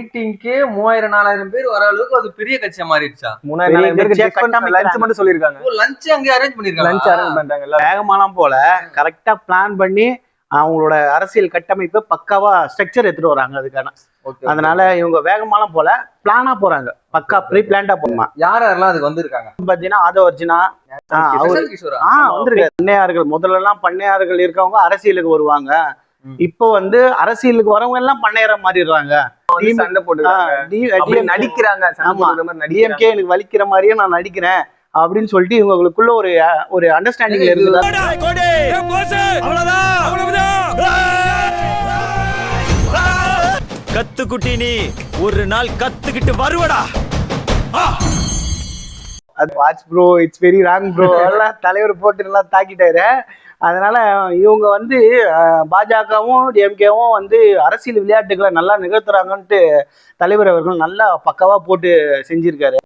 மீட்டிங்க்கே மூவாயிரம் நாலாயிரம் பேர் வர அளவுக்கு அது பெரிய கட்சியா மாறிடுச்சா? மூணாயிரம் பெரிய நாலாயிரம் பேருக்கு கட்சியா check பண்ணி கட்டமைக்கிறாங்க. லஞ்ச் மட்டும் சொல்லியிருக்காங்க. ஓ லஞ்ச் அங்கே அரேஞ்ச் பண்ணிருக்காங்க லஞ்ச் அரேஞ்ச் பண்றாங்க வேகமாலாம் போல கரெக்டா பிளான் பண்ணி அவங்களோட அரசியல் கட்டமைப்பை பக்காவா ஸ்ட்ரக்சர் எடுத்துட்டு வராங்க அதுக்கான. அதனால இவங்க வேகமாலாம் போல பிளானா போறாங்க. பக்கா ப்ரீ பிளான்டா போமா யார் யாரெல்லாம் அதுக்கு வந்திருக்காங்க? பாத்தீங்கன்னா ஆதவ அர்ஜுனா வந்திருக்காரு. பண்ணையார்கள் முதல்ல எல்லாம் பண்ணையார்கள் இருக்கவங்க அரசியலுக்கு வருவாங்க. இப்போ வந்து அரசியலுக்கு வரவங்க எல்லாம் பண்ணையார மாறிடுறாங்க. சண்டை நடிக்கிறாங்க டிஎம்கே எனக்கு வலிக்கிற மாதிரியே நான் நடிக்கிறேன் அப்படின்னு சொல்லிட்டு இவங்களுக்குள்ள ஒரு ஒரு அண்டர்ஸ்டாண்டிங் இருக்குதா கத்துக்குட்டி நீ ஒரு நாள் கத்துக்கிட்டு வருவடா. அது watch bro it's very wrong bro எல்லாம் தலைவர் போட்டு எல்லாம் தாக்கிட்டாரு. அதனால இவங்க வந்து பாஜகவும் டிஎம்கேவும் வந்து அரசியல் விளையாட்டுகளை நல்லா நிகழ்த்துறாங்கன்ட்டு தலைவர் அவர்கள் நல்லா பக்காவா போட்டு செஞ்சிருக்காரு.